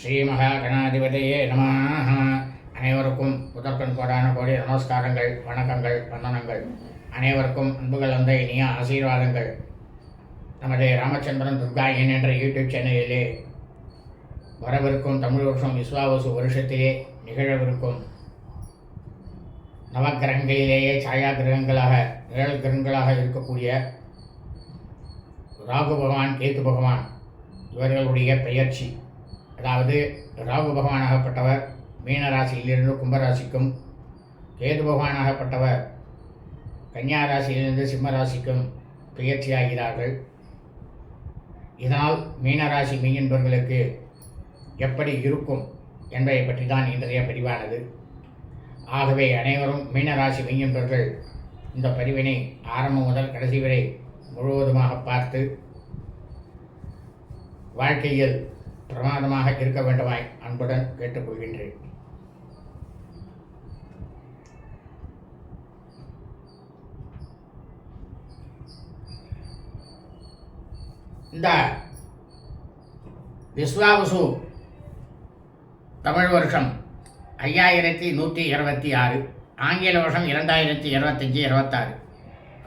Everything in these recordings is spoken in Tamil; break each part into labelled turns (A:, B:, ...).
A: ஸ்ரீமகாகணாதிபதியே நம அனைவருக்கும் முதற்கண் கோடான கோடி நமஸ்காரங்கள் வணக்கங்கள் வந்தனங்கள். அனைவருக்கும் அன்புகள் வந்த இனிய ஆசீர்வாதங்கள். நமது ராமச்சந்திரன் துர்காயன் என்ற யூடியூப் சேனலிலே வரவிருக்கும் தமிழ் வருஷம் விஸ்வாவசு வருஷத்திலே நிகழவிருக்கும் நவக்கிரகங்களிலேயே சாயா கிரகங்களாக நிழல் கிரகங்களாக இருக்கக்கூடிய ராகு பகவான் கேத்து பகவான் இவர்களுடைய பெயர்ச்சி. அதாவது ராகு பகவானாகப்பட்டவர் மீனராசியிலிருந்து கும்பராசிக்கும் கேது பகவானாகப்பட்டவர் கன்னியா ராசியிலிருந்து சிம்ம ராசிக்கும் பெயர்ச்சியாகிறார்கள் இதனால் மீனராசி மீன்பர்களுக்கு எப்படி இருக்கும் என்பதை பற்றி தான் இன்றைய பதிவானது. ஆகவே அனைவரும் மீனராசி மீன்பர்கள் இந்த பதிவினை ஆரம்பம் முதல் கடைசி வரை முழுவதுமாக பார்த்து வாழ்க்கையில் பிரமாதமாக இருக்க வேண்டுமாய் அன்புடன் கேட்டுக்கொள்கின்றேன். இந்த விஸ்வாவசு தமிழ் வருஷம் ஐயாயிரத்தி நூற்றி இருபத்தி ஆறு ஆங்கில வருஷம் இரண்டாயிரத்தி இருபத்தஞ்சி இருபத்தாறு.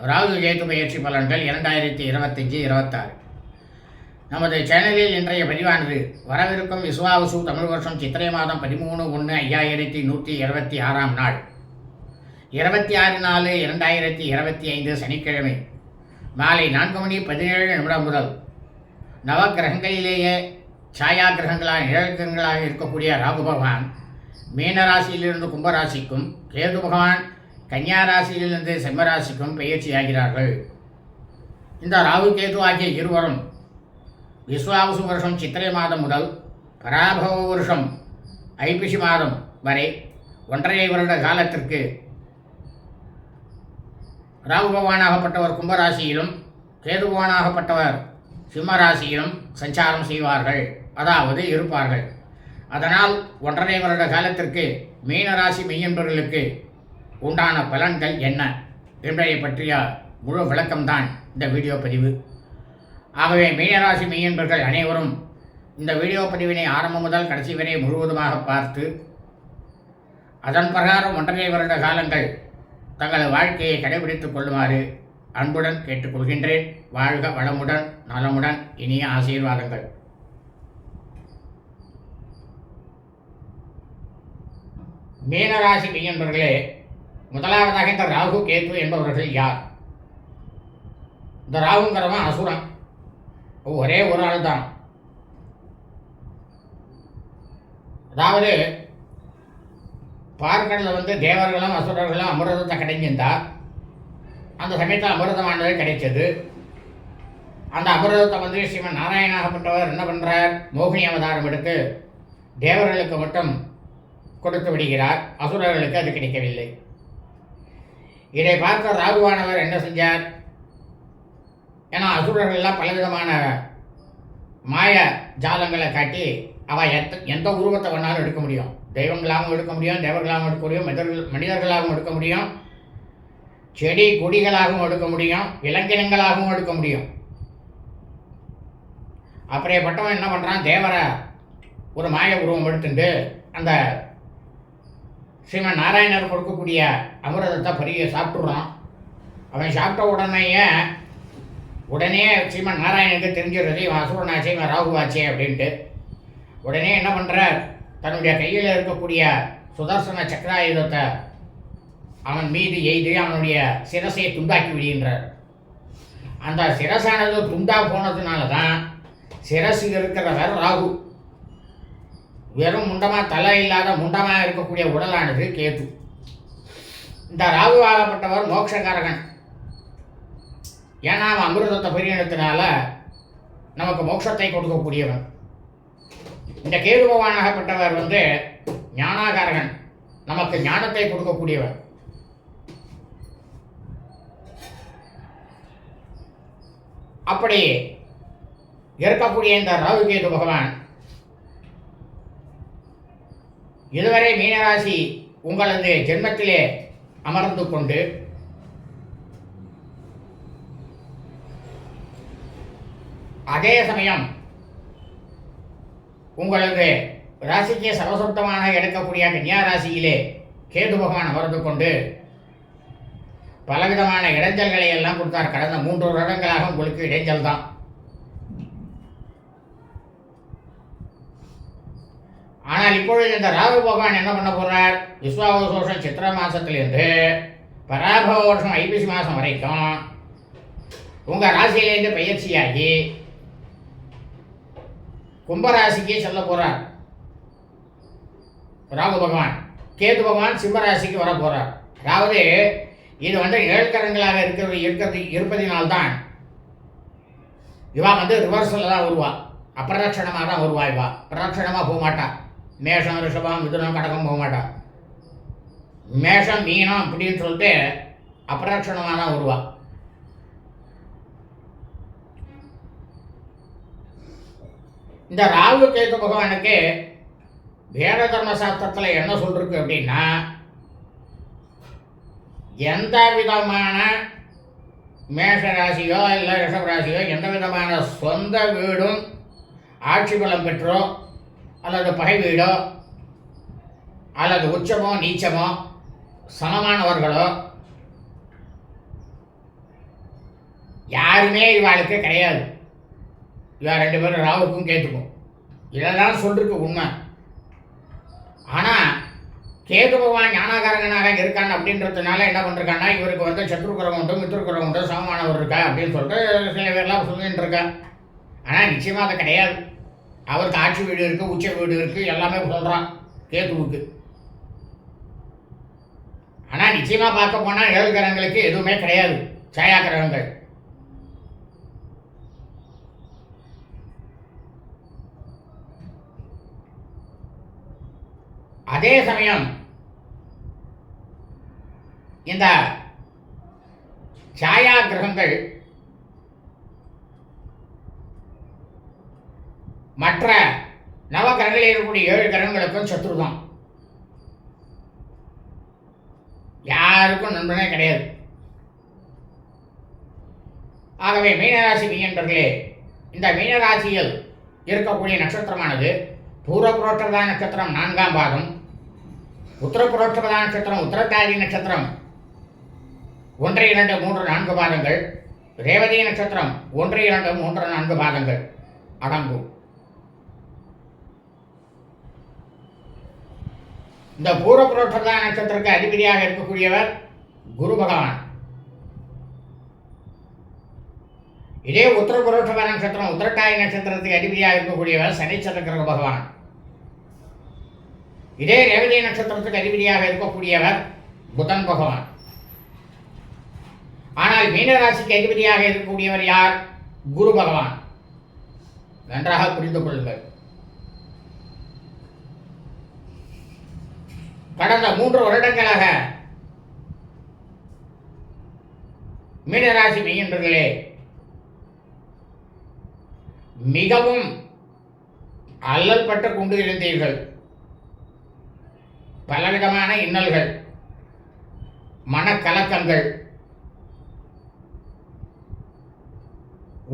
A: ராகு கேது பயிற்சி பலன்கள் இரண்டாயிரத்தி இருபத்தஞ்சி இருபத்தாறு. நமது சேனலில் இன்றைய பதிவானது. வரவிருக்கும் விசுவாவசு தமிழ் வருஷம் சித்திரை மாதம் பதிமூணு ஒன்று ஐயாயிரத்தி நூற்றி இருபத்தி ஆறாம் நாள். இருபத்தி ஆறு நாலு இரண்டாயிரத்தி இருபத்தி ஐந்து சனிக்கிழமை மாலை நான்கு மணி பதினேழு நிமிடம் முதல். நவக்கிரகங்களிலேயே சாயா கிரகங்களாக நிழல் கிரகங்களாக இருக்கக்கூடிய ராகு பகவான் மீனராசியிலிருந்து கும்பராசிக்கும் கேது பகவான் கன்னியா ராசியிலிருந்து செம்மராசிக்கும் பயிற்சியாகிறார்கள் இந்த ராகு கேது ஆகிய இருவரும் விஸ்வாவசு வருஷம் சித்திரை மாதம் முதல் பராபவ வருஷம் ஐப்பசி மாதம் வரை ஒன்றரை வருட காலத்திற்கு ராகு பகவானாகப்பட்டவர் கும்பராசியிலும் கேது பகவானாகப்பட்டவர் சிம்மராசியிலும் சஞ்சாரம் செய்வார்கள். அதாவது இருப்பார்கள். அதனால் ஒன்றரை வருட காலத்திற்கு மீனராசி மெய்யன்பர்களுக்கு உண்டான பலன்கள் என்ன என்பதை பற்றிய முழு விளக்கம்தான் இந்த வீடியோ பதிவு. ஆகவே மீனராசி மெய்யன்பர்கள் அனைவரும் இந்த வீடியோ பதிவினை ஆரம்பம் முதல் கடைசி வரை முழுவதுமாக பார்த்து அதன் பிரகாரம் ஒன்றரை வருட காலங்கள் தங்கள் வாழ்க்கையை கடைபிடித்துக் கொள்ளுமாறு அன்புடன் கேட்டுக்கொள்கின்றேன் வாழ்க வளமுடன் நலமுடன் இனிய ஆசீர்வாதங்கள். மீனராசி மெய்யன்பர்களே முதலாவதாக இந்த ராகு கேது என்பவர்கள் யார்? இந்த ராகுங்கிறவன் அசுரன். ஒரே ஒரு ஆள் தான். அதாவது பார்க்கடலில் வந்து தேவர்களும் அசுரர்களும் அமிர்தத்தை கிடைஞ்சிருந்தா அந்த சமயத்தில் அமிர்தமானது கிடைச்சது. அந்த அமிர்தத்தை வந்து ஸ்ரீமன் நாராயணாகப்பட்டவர் என்ன பண்ணுறார் மோகினி அவதாரம் எடுத்து தேவர்களுக்கு மட்டும் கொடுத்து விடுகிறார். அசுரர்களுக்கு அது கிடைக்கவில்லை. இதை பார்த்த ராகுவானவர் என்ன செஞ்சார்? ஏன்னா அசுரர்கள்லாம் பலவிதமான மாய ஜாலங்களை காட்டி அவள் எந்த எந்த உருவத்தை வேணாலும் எடுக்க முடியும். தெய்வங்களாகவும் எடுக்க முடியும் தேவர்களாகவும் எடுக்க முடியும் மனிதர்கள் மனிதர்களாகவும் எடுக்க முடியும் செடி கொடிகளாகவும் எடுக்க முடியும் விலங்கினங்களாகவும் எடுக்க முடியும். அப்படியேப்பட்டவன் என்ன பண்ணுறான் தேவரை ஒரு மாய உருவம் எடுத்துட்டு அந்த ஸ்ரீமன் நாராயணர் கொடுக்கக்கூடிய அமிர்தத்தை பெரிய சாப்பிட்றான் அவன் சாப்பிட்ட உடனேயே உடனே ஸ்ரீமன் நாராயணனுக்கு தெரிஞ்சிடுறது இவன் அசுரனாச்சே இவன் ராகுவாச்சே அப்படின்ட்டு. உடனே என்ன பண்ணுறார் தன்னுடைய கையில் இருக்கக்கூடிய சுதர்சன சக்கராயுதத்தை அவன் மீது எய்து அவனுடைய சிரசையை துண்டாக்கி விடுகின்றார். அந்த சிரசானது துண்டா போனதுனால தான் சிரசு இருக்கிறவர் ராகு. வெறும் முண்டமாக தலை இல்லாத முண்டமாக இருக்கக்கூடிய உடலானது கேது. இந்த ராகுவாகப்பட்டவர் மோட்சகாரகன் ஏன்னா அவன் அமிர்தத்தை பரிகணத்தினால நமக்கு மோட்சத்தை கொடுக்கக்கூடியவன். இந்த கேது பகவானாகப்பட்டவர் வந்து ஞானாகாரகன். நமக்கு ஞானத்தை கொடுக்கக்கூடியவர். அப்படி இருக்கக்கூடிய இந்த ராகு கேது பகவான் இதுவரை மீனராசி உங்களது ஜென்மத்திலே அமர்ந்து கொண்டு அதே சமயம் உங்களுக்கு ராசிக்கு சர்வசுத்தமாக எடுக்கக்கூடிய கன்னியா ராசியிலே கேது பகவான் அமர்ந்து கொண்டு பலவிதமான இடைஞ்சல்களை எல்லாம் கொடுத்தார். கடந்த மூன்று வருடங்களாக உங்களுக்கு இடைஞ்சல் தான். ஆனால் இப்பொழுது இந்த ராகு பகவான் என்ன பண்ண போறார்? விஸ்வாவசோஷம் சித்திர மாசத்திலிருந்து பராபவ வருஷம் ஐபிசி மாசம் வரைக்கும் உங்க ராசியிலேருந்து பயிற்சியாகி கும்பராசிக்கு செல்ல போறார். ராகு பகவான். கேது பகவான் சிம்மராசிக்கு வர போறார். அதாவது இது வந்து ஏழ்கரங்களாக இருக்கிறது இருக்கிறது இருப்பதினால்தான் இவா வந்து ரிவர்ஸில் தான் வருவா. அப்பிரதட்சணமாக தான் வருவா இவா. பிரதட்சணமாக போக மாட்டா. மேஷம் ரிஷபம் மிதுனம் கடகம் போக மாட்டா. மேஷம் மீனம் அப்படின்னு சொல்லிட்டு அப்பிரதட்சணமாக தான் வருவா. இந்த ராகு கேது பகவானுக்கு வேத தர்ம சாஸ்திரத்தில் என்ன சொல்லிருக்கு அப்படின்னா எந்த விதமான மேஷ ராசியோ இல்லை ரிஷப ராசியோ எந்த விதமான சொந்த வீடும் ஆட்சி பலம் பெற்றோ அல்லது பகை வீடோ அல்லது உச்சமோ நீச்சமோ சமமானவர்களோ யாருமே இவாளுக்கு கிடையாது. இவா ரெண்டு பேரும் ராவுக்கும் கேட்டுக்கும். இதெல்லாம் சொல்லிருக்கு உண்மை. ஆனால் கேது பகவான் ஞானாகாரகனாக இருக்கான் அப்படின்றதுனால என்ன பண்ணிருக்கான்னா இவருக்கு வந்து சத்ருக்குறம் உண்டு மித்ருக்குறம் உண்டு சமமானவர் இருக்கா அப்படின்னு சொல்லிட்டு சில பேர்லாம் சொல்லிட்டு இருக்கா ஆனால் நிச்சயமாக அது கிடையாது. அவருக்கு ஆட்சி வீடு இருக்குது உச்ச வீடு இருக்குது எல்லாமே சொல்கிறான் கேதுவுக்கு. ஆனால் நிச்சயமாக பார்க்க போனால் ஏழு கிரகங்களுக்கு எதுவுமே கிடையாது. சாயா கிரகங்கள் அதே சமயம் இந்த சாயா கிரகங்கள் மற்ற நவ கிரகங்களில் இருக்கக்கூடிய ஏழு கிரகங்களுக்கும் சத்ரு தான் யாருக்கும் நண்பனே கிடையாது. ஆகவே மீனராசி மீனர்களே இந்த மீனராசியில் இருக்கக்கூடிய நட்சத்திரமானது பூர்வபுரோட்டபதா நட்சத்திரம் நான்காம் பாதம் உத்தரபுரோட்டபதா நட்சத்திரம் உத்தரத்தாதி நட்சத்திரம். ஒன்று இரண்டு மூன்று நான்கு பாதங்கள். ரேவதி நட்சத்திரம் ஒன்று இரண்டு மூன்று நான்கு பாதங்கள். அடங்கும் இந்த பூர்வபுரோட்டபதா நட்சத்திரத்துக்கு அதிபதியாக இருக்கக்கூடியவர் குரு பகவான். இதே உத்தரபுரோட்டப நட்சத்திரம் உத்தரட்டாய நட்சத்திரத்துக்கு அதிபதியாக இருக்கக்கூடியவர் சனிச்சந்திர பகவான். இதே ரேவதி நட்சத்திரத்துக்கு அதிபதியாக இருக்கக்கூடியவர் புதன் பகவான். ஆனால் மீனராசிக்கு அதிபதியாக இருக்கக்கூடியவர் யார்? குரு பகவான். நன்றாக புரிந்து கொள்ளுங்கள். கடந்த மூன்று வருடங்களாக மீனராசி மெய்யன்றர்களே மிகவும் அல்லல் பட்டு கொண்டு இருந்தீர்கள். பலவிதமான இன்னல்கள் மனக்கலக்கங்கள்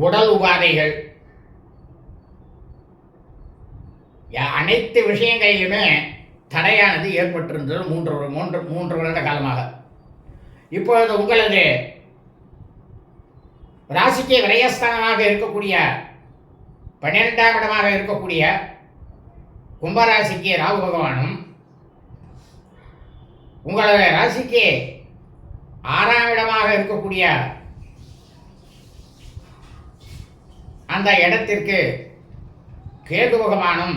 A: உடல் உபாதைகள் அனைத்து விஷயங்களிலுமே தடையானது ஏற்பட்டிருந்தது மூன்று மூன்று மூன்று வருட காலமாக. இப்பொழுது உங்களது ராசிக்கு விரயஸ்தானமாக இருக்கக்கூடிய பன்னிரெண்டாம் இடமாக இருக்கக்கூடிய கும்பராசிக்கு ராகு பகவானும் உங்களது ராசிக்கு ஆறாம் இடமாக இருக்கக்கூடிய அந்த இடத்திற்கு கேது பகவானும்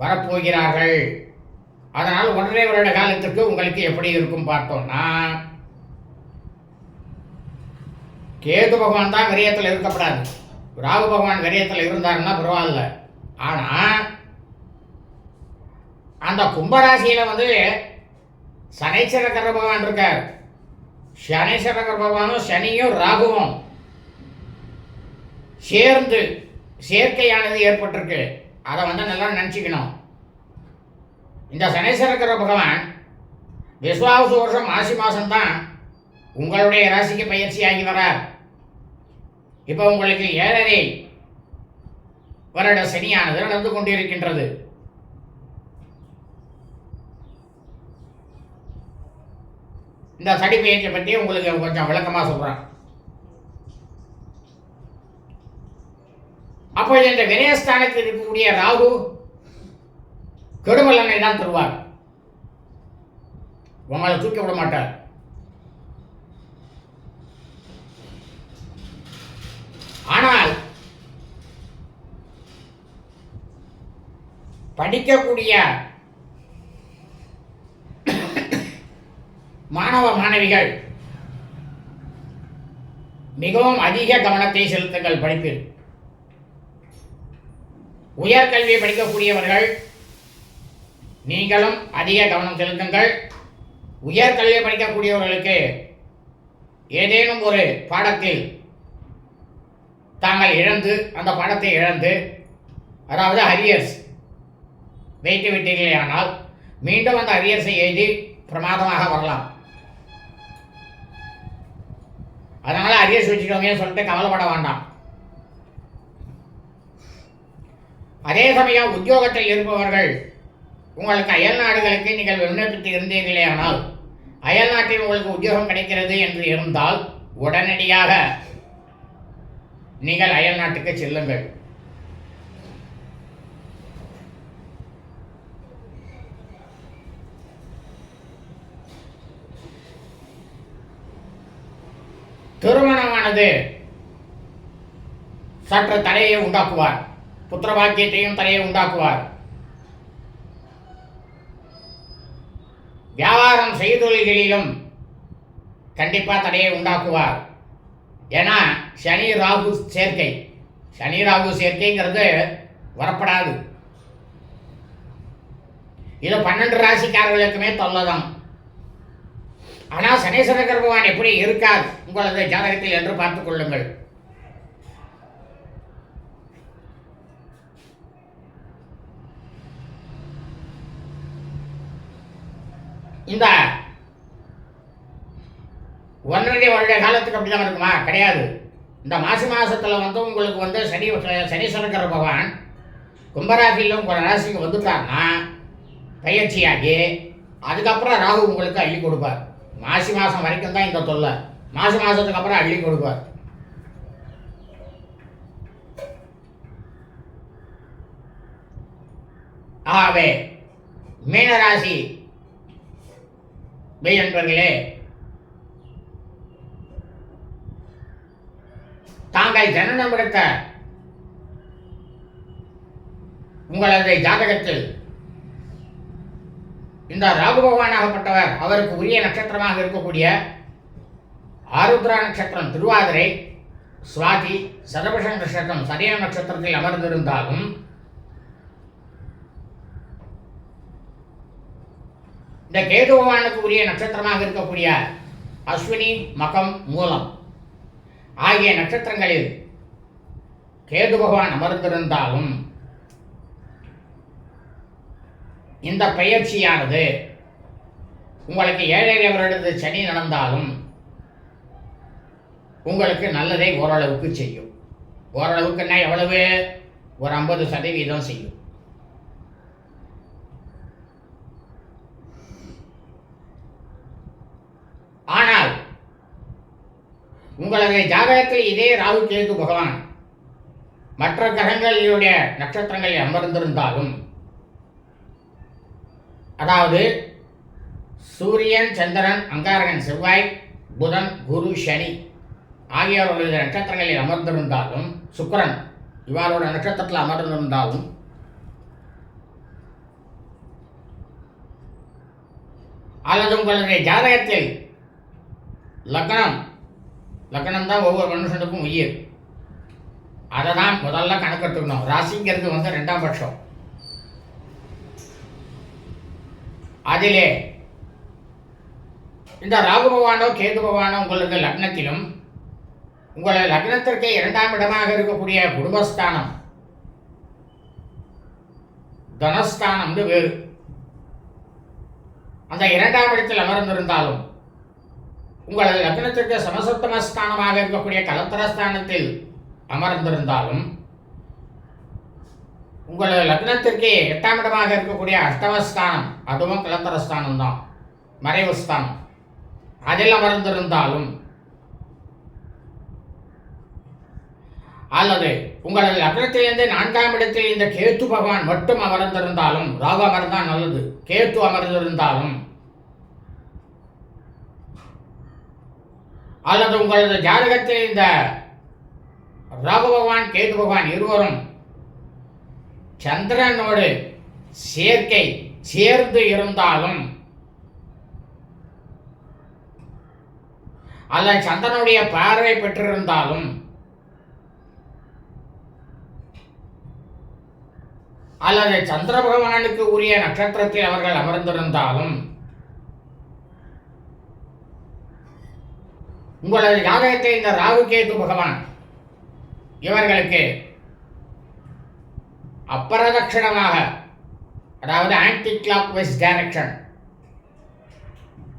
A: வரப்போகிறார்கள். அதனால் ஒன்றரை வருட காலத்திற்கு உங்களுக்கு எப்படி இருக்கும் பார்த்தோம்னா கேது பகவான் தான் விரயத்தில் இருக்கப்படாது. ராகு பகவான் விரயத்தில் இருந்தாருன்னா பரவாயில்ல. ஆனால் அந்த கும்பராசியில் வந்து சனீஸ்வரக்கர பகவான் இருக்கார். சனீஸ்வரக்கர பகவானும் சனியும் ராகுவும் சேர்ந்து சேர்க்கையானது ஏற்பட்டிருக்கு. அதை வந்து நல்லா நினச்சிக்கணும். இந்த சனீஸ்வரக்கர பகவான் விஸ்வாச வருஷம் ஆசி மாதம்தான் உங்களுடைய ராசிக்கு பயிற்சி ஆகி வரார். இப்போ உங்களுக்கு ஏழரை வருட சனியானது நடந்து கொண்டிருக்கின்றது. இந்த சனி பயிற்சியை பற்றி உங்களுக்கு கொஞ்சம் விளக்கமாக சொல்கிறேன் அப்போ இந்த விரயஸ்தானத்தில் இருக்கக்கூடிய ராகு கெடுமலனை தான் தருவார். உங்களை தூக்கி விட மாட்டார். ஆனால் படிக்கக்கூடிய மாணவ மாணவிகள் மிகவும் அதிக கவனத்தை செலுத்துங்கள் படிப்பில். உயர்கல்வியை படிக்கக்கூடியவர்கள் நீங்களும் அதிக கவனம் செலுத்துங்கள். உயர்கல்வியை படிக்கக்கூடியவர்களுக்கு ஏதேனும் ஒரு பாடத்தில் தாங்கள் இழந்து அந்த பாடத்தை இழந்து அதாவது அரியர்ஸ் வைத்து விட்டீர்களேயானால் மீண்டும் அந்த அரியர்ஸை எழுதி பிரமாதமாக வரலாம். அதனால் அரியர்ஸ் வச்சுக்கோங்கன்னு சொல்லிட்டு கவலைப்பட வேண்டாம். அதே சமயம் உத்தியோகத்தில் இருப்பவர்கள் உங்களுக்கு அயல் நாடுகளுக்கு நீங்கள் விண்ணப்பித்து இருந்தீர்களே ஆனால் அயல் நாட்டில் உங்களுக்கு உத்தியோகம் கிடைக்கிறது என்று இருந்தால் உடனடியாக நீங்கள் அயல் நாட்டுக்கு செல்லுங்கள். திருமணமானது. சற்று தடையை உண்டாக்குவார். புத்திர பாக்கியத்தையும் தடையை உண்டாக்குவார். வியாபாரம் செய்தொழில்களிலும் கண்டிப்பாக தடையை உண்டாக்குவார். ஏன்னா சனி ராகு சேர்க்கை. சனி ராகு சேர்க்கைங்கிறது வரப்படாது. இது பன்னெண்டு ராசிக்காரர்களுக்குமே தொல்லதான். ஆனால் சனீஸ்வர பகவான் எப்படி இருக்கார்? உங்களது ஜாதகத்தில் என்று பார்த்துக் கொள்ளுங்கள். இந்த ஒன்றரை வருட காலத்துக்கு அப்படிதான் இருக்குமா? கிடையாது. இந்த மாசி மாசத்துல வந்து உங்களுக்கு வந்து சனி சனீஸ்வரக்கர பகவான் கும்பராசியில் உங்கள் ராசிக்கு வந்துட்டார்னா பயிற்சியாகி அதுக்கப்புறம் ராகு உங்களுக்கு அள்ளி கொடுப்பார். மாசி மாதம் வரைக்கும் தான் இந்த தொல்லை. மாசி மாதத்துக்கு அப்புறம் அள்ளி கொடுப்பார். ஆகவே மீனராசி மெய் நண்பர்களே தாங்கள் ஜனனம் எடுத்த உங்களது ஜாதகத்தில் இந்த ராகு பகவானாகப்பட்டவர் அவருக்கு உரிய நட்சத்திரமாக இருக்கக்கூடிய ஆருத்ரா நட்சத்திரம் திருவாதிரை சுவாதி சதபஷ நட்சத்திரம் சதய நட்சத்திரத்தில் அமர்ந்திருந்தாலும் இந்த கேது பகவானுக்கு உரிய நட்சத்திரமாக இருக்கக்கூடிய அஸ்வினி மகம் மூலம் ஆகிய நட்சத்திரங்களில் கேது பகவான் அமர்ந்திருந்தாலும் இந்த பயிற்சியானது உங்களுக்கு ஏழரை வருடத்து சனி நடந்தாலும் உங்களுக்கு நல்லதை ஓரளவுக்கு செய்யும். ஓரளவுக்குன்னா எவ்வளவு? ஒரு ஐம்பது சதவீதம் செய்யும். ஆனால் உங்களது ஜாதகத்தில் இதே ராகு கேது பகவான் மற்ற கிரகங்களுடைய நட்சத்திரங்களில் அமர்ந்திருந்தாலும் அதாவது சூரியன் சந்திரன் அங்காரகன் செவ்வாய் புதன் குரு சனி ஆகியோருடைய நட்சத்திரங்களில் அமர்ந்திருந்தாலும் சுக்கரன் இவரோட நட்சத்திரத்தில் அமர்ந்திருந்தாலும் அல்லது உங்களுடைய ஜாதகத்தில் லக்னம் லக்னம் தான் ஒவ்வொரு மனுஷனுக்கும் உயிர். அதை தான் முதல்ல கணக்கெடுத்துக்கணும் ராசிங்கிறது வந்து ரெண்டாம் பட்சம். அதிலே இந்த ராகு பகவானோ கேது பகவானோ உங்களது லக்னத்திலும் உங்களது லக்னத்திற்கு இரண்டாம் இடமாக இருக்கக்கூடிய குடும்பஸ்தானம் தனஸ்தானம்னு வேறு. அந்த இரண்டாம் இடத்தில் அமர்ந்திருந்தாலும் உங்களது லக்னத்திற்கு சமசப்தமஸ்தானமாக இருக்கக்கூடிய கலத்தரஸ்தானத்தில் அமர்ந்திருந்தாலும் உங்களது லக்னத்திற்கு எட்டாம் இடமாக இருக்கக்கூடிய அஷ்டமஸ்தானம் அதுவும் கலத்தரஸ்தானம் தான் மறைவு ஸ்தானம். அதில் அமர்ந்திருந்தாலும் அல்லது உங்களது லக்னத்திலிருந்து நான்காம் இடத்தில் இந்த கேத்து பகவான் மட்டும் அமர்ந்திருந்தாலும் ராகு அமர்ந்தான் நல்லது. கேத்து அமர்ந்திருந்தாலும் அல்லது உங்களது ஜாதகத்தில் இந்த ராகு பகவான் கேது பகவான் இருவரும் சந்திரனோடு சேர்க்கை சேர்ந்து இருந்தாலும் அல்லது சந்திரனுடைய பார்வை பெற்றிருந்தாலும் அல்லது சந்திர பகவானுக்கு உரிய நட்சத்திரத்தில் அவர்கள் அமர்ந்திருந்தாலும் உங்களது ஜாதகத்தில் இந்த ராகு கேது பகவான் இவர்களுக்கு அப்பிரதட்சிணமாக அதாவது ஆன்டி கிளாக் வைஸ் டைரக்ஷன்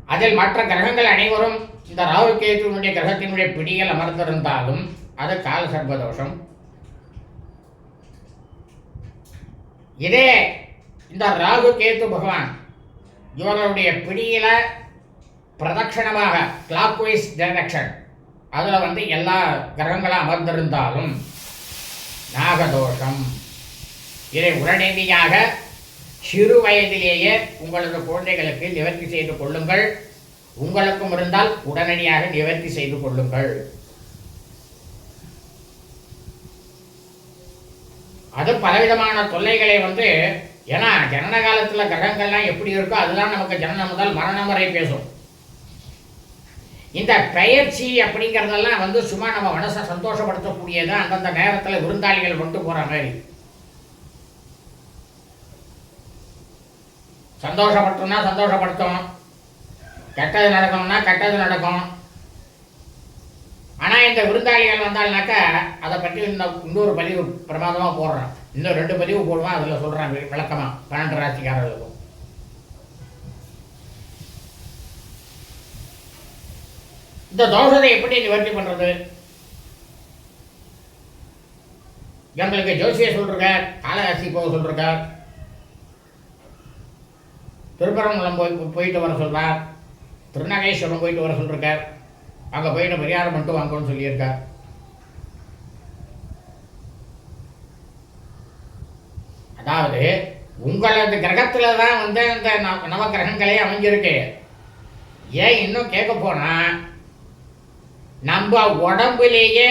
A: அதில் மற்ற கிரகங்கள் அனைவரும் இந்த ராகு கேதுனுடைய கிரகத்தினுடைய பிடியில் அமர்ந்திருந்தாலும் அது கால சர்வதோஷம் இதே இந்த ராகு கேது பகவான் இவர்களுடைய பிடியில் பிரதட்சணமாக கிளாக் வைஸ் டைரக்ஷன் அதில் வந்து எல்லா கிரகங்களும் அமர்ந்திருந்தாலும் நாகதோஷம். இதை உடனடியாக சிறு வயதிலேயே உங்களது குழந்தைகளுக்கு நிவர்த்தி செய்து கொள்ளுங்கள். உங்களுக்கும் இருந்தால் உடனடியாக நிவர்த்தி செய்து கொள்ளுங்கள். அது பலவிதமான தொல்லைகளை வந்து ஏன்னா ஜனன காலத்தில் கிரகங்கள்லாம் எப்படி இருக்கோ அதெல்லாம் நமக்கு ஜனனம் முதல் மரணம் வரை பேசும். இந்த பெயர்ச்சி அப்படிங்கிறதெல்லாம் வந்து சும்மா நம்ம மனசை சந்தோஷப்படுத்தக்கூடியது அந்தந்த நேரத்தில் விருந்தாளிகள் கொண்டு போகிற மாதிரி. சந்தோஷப்பட்டோம்னா சந்தோஷப்படுத்தும். கெட்டது நடக்கணும்னா கெட்டது நடக்கும். ஆனால் இந்த விருந்தாளிகள் வந்தால்னாக்கா அதை பற்றி இன்னும் இன்னொரு பதிவு பிரமாதமாக போடுறேன். இன்னும் ரெண்டு பதிவு போடுவான் அதில் சொல்கிறேன் விளக்கமாக பன்னெண்டு ராசிக்காரர்களுக்கும். இந்த தோஷத்தை எப்படி நிவர்த்தி பண்ணுறது எங்களுக்கு ஜோசியை சொல்லிருக்கார் காலராசி போக சொல்லிருக்கார். திருப்பரங்குளம் போய் போயிட்டு வர சொல்கிறார் திருநகேஸ்வரம் போயிட்டு வர சொல்லிருக்கார். அங்கே போயிட்டு பரிகாரம் மட்டும் வாங்கணும்னு சொல்லியிருக்கார். அதாவது உங்களது கிரகத்தில் தான் வந்து இந்த நவ- நவக்கிரகங்களே அமைஞ்சிருக்கு. ஏன் இன்னும் கேட்க போனால் நம்ம உடம்புலேயே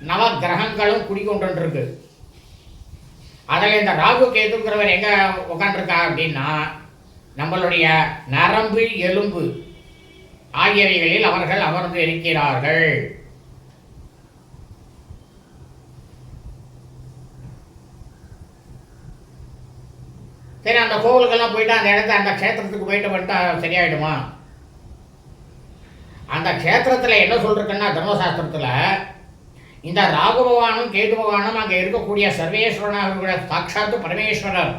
A: நவ கிரகங்களும் குடிக்கொண்டுருக்கு அதில் இந்த ராகு கேதுங்கிறவர் எங்கே உட்காந்துருக்கா அப்படின்னா நம்மளுடைய நரம்பு எலும்பு ஆகியவைகளில் அவர்கள் அமர்ந்து இருக்கிறார்கள். சரி அந்த கோவிலுக்கெல்லாம் போயிட்டு அந்த இடத்த அந்த க்ஷேத்திரத்துக்கு போயிட்டு வந்துட்டா சரியாயிடுமா? அந்த க்ஷேத்திரத்தில் என்ன சொல்லிருக்குன்னா தர்மசாஸ்திரத்தில் இந்த ராகு பகவானும் கேது பகவானும் அங்கே இருக்கக்கூடிய சர்வேஸ்வரனாக சாட்சாத்து பரமேஸ்வரர்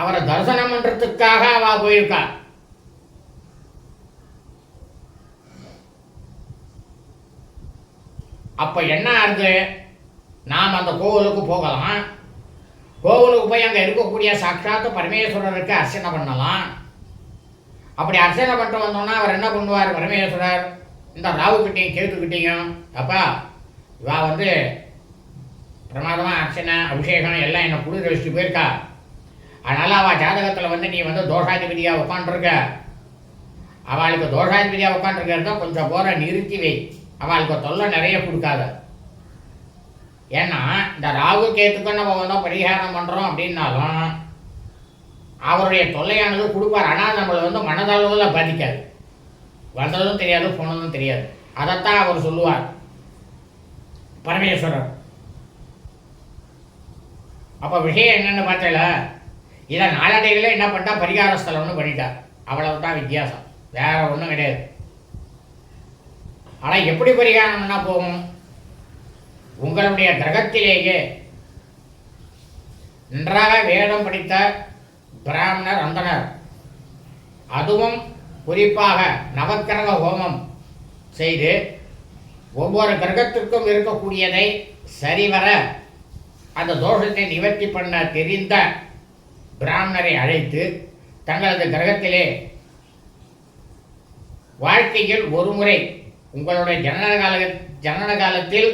A: அவரை தரிசனம் பண்றதுக்காக அவ போயிருக்கா. அப்ப என்ன ஆகுது நாம் அந்த கோவிலுக்கு போகலாம். கோவிலுக்கு போய் அங்கே இருக்கக்கூடிய சாட்சாத்து பரமேஸ்வரருக்கு அர்ச்சனை பண்ணலாம். அப்படி அர்ச்சனை பண்ணிட்டு வந்தோம்னா அவர் என்ன பண்ணுவார்? பரமேஸ்வரர் இந்த ராவுக்கிட்டையும் கேத்துக்கிட்டையும் அப்பா இவா வந்து பிரமாதமாக அர்ச்சனை அபிஷேகம் எல்லாம் என்னை குளிர் வச்சுட்டு போயிருக்கா. அதனால் அவள் ஜாதகத்தில் வந்து நீ வந்து தோஷாதிபதியாக உட்காந்துருக்க அவளுக்கு தோஷாதிபதியாக உட்காந்துருக்கிறத கொஞ்சம் போற நிறுத்தி வை. அவளுக்கு தொல்லை நிறைய கொடுக்காத. ஏன்னா இந்த ராகு கேத்துக்கு நம்ம வந்து பரிகாரம் பண்ணுறோம் அப்படின்னாலும் அவருடைய தொல்லையானது கொடுப்பார். ஆனால் நம்மளை வந்து மனதளவில் பாதிக்காது. வந்ததும் தெரியாது போனதும் தெரியாது. அதைத்தான் அவர் சொல்லுவார். பரமேஸ்வரர். அப்போ விஷயம் என்னென்னு பார்த்தல இதை நாளடைவில் என்ன பண்ணிட்டா பரிகார ஸ்தலம்னு பண்ணிட்டார் அவ்வளவு தான் வித்தியாசம். வேற ஒன்றும் கிடையாது. ஆனால் எப்படி பரிகாரம் போகும்? உங்களுடைய கிரகத்திலேயே. நன்றாக வேதம் படித்த பிராமணர் அந்தனர். அதுவும் குறிப்பாக நவக்கிரக ஹோமம் செய்து ஒவ்வொரு கிரகத்திற்கும் இருக்கக்கூடியதை சரிவர அந்த தோஷத்தை நிவர்த்தி பண்ண தெரிந்த பிராமணரை அழைத்து தங்களது கிரகத்திலே வாழ்க்கையில் ஒரு முறை உங்களுடைய ஜனன கால ஜனன காலத்தில்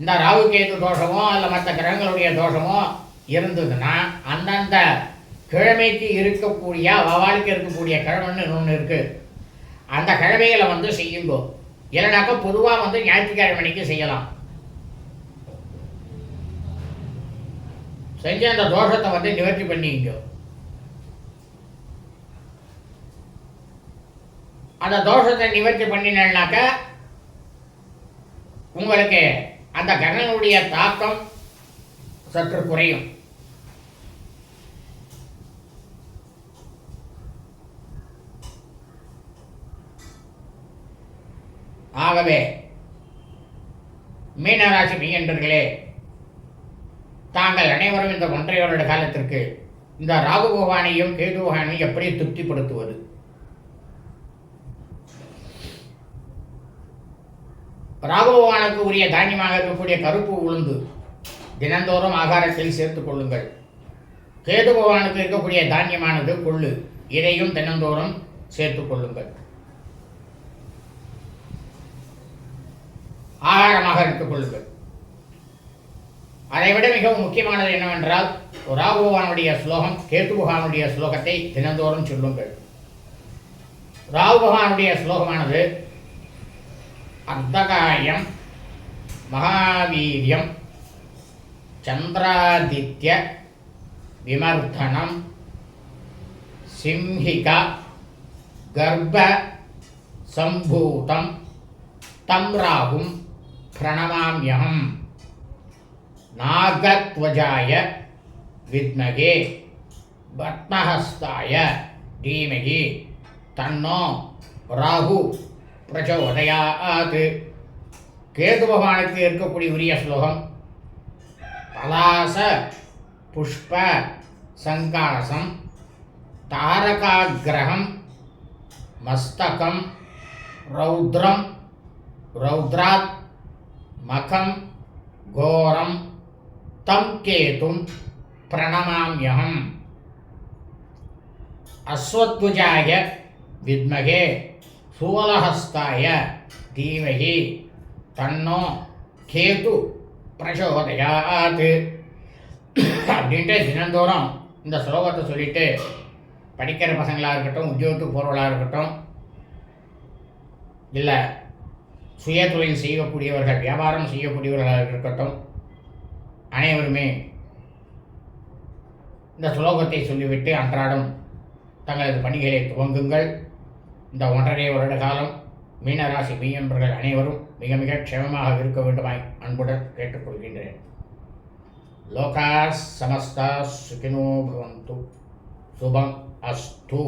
A: இந்த ராகு கேது தோஷமோ அல்ல மற்ற கிரகங்களுடைய தோஷமோ இருந்ததுன்னா அந்தந்த கிழமைக்கு இருக்கக்கூடிய வவாலுக்கு இருக்கக்கூடிய கிழமைன்னு ஒன்று இருக்குது அந்த கிழமைகளை வந்து செய்யுங்கோ. இல்லைனாக்கா பொதுவாக வந்து ஞாயிற்றுக்கிழமைக்கு செய்யலாம். செஞ்சு அந்த தோஷத்தை வந்து நிவர்த்தி பண்ணிக்கோ அந்த தோஷத்தை நிவர்த்தி பண்ணினாக்க உங்களுக்கு அந்த கண்ணனுடைய தாக்கம் சற்று குறையும். ஆகவே மீனராசி மீனர்களே தாங்கள் அனைவரும் இந்த ஒன்றை வருட காலத்திற்கு இந்த ராகு பகவானையும் கேது பகவானையும் எப்படி திருப்திப்படுத்துவது? ராகு பகவானுக்கு உரிய தானியமாக இருக்கக்கூடிய கருப்பு உளுந்து தினந்தோறும் ஆகாரத்தில் சேர்த்துக் கொள்ளுங்கள். கேது பகவானுக்கு இருக்கக்கூடிய தானியமானது கொள்ளு. இதையும் தினந்தோறும் சேர்த்துக் கொள்ளுங்கள். ஆகாரமாக எடுத்துக் கொள்ளுங்கள். அதைவிட மிகவும் முக்கியமானது என்னவென்றால் ராகுபகவானுடைய ஸ்லோகம் கேத்து பகவானுடைய ஸ்லோகத்தை தினந்தோறும் சொல்லுங்கள். ராகு பகவானுடைய ஸ்லோகமானது அர்த்தகாயம் மகாவீரியம் சந்திராதித்ய விமர்த்தனம் சிம்ஹிகா கர்ப்ப சம்பூதம் தம் ராகும் பிரணமாமியகம். நாகத்வஜாய வித்மகே பத்மஹஸ்தாய தீமகி தன்னோ ராகு பிரச்சோதயாத் கேது பகவானுக்கு இருக்கக்கூடிய உரிய ஸ்லோகம் பலாச புஷ்ப சங்காரசம் தாரகாகிரகம் மஸ்தகம் ரௌத்ரம் ரௌத்ராத் மகம் கோரம் தம் கேதும் பிரணமாமியகம் அஸ்வத்புஜாய வித்மகே சூலஹஸ்தாய தீமகி தன்னோ கேது பிரசோதையாது அப்படின்ட்டு தினந்தோறும் இந்த ஸ்லோகத்தை சொல்லிட்டு படிக்கிற பசங்களாக இருக்கட்டும் உத்தியோகத்துக்கு போகிறவர்களாக இருக்கட்டும் இல்லை சுய தொழில் செய்யக்கூடியவர்கள் வியாபாரம் செய்யக்கூடியவர்களாக இருக்கட்டும் அனைவருமே இந்த ஸ்லோகத்தை சொல்லிவிட்டு அன்றாடம் தங்களது பணிகளை துவங்குங்கள். இந்த ஒன்றரை வருட காலம் மீனராசி மீன்பர்கள் அனைவரும் மிக மிக க்ஷேமமாக இருக்க வேண்டுமாய் அன்புடன் கேட்டுக்கொள்கின்றேன். லோகா சமஸ்தா சுகினோ பவந்து. சுபம் அஸ்து.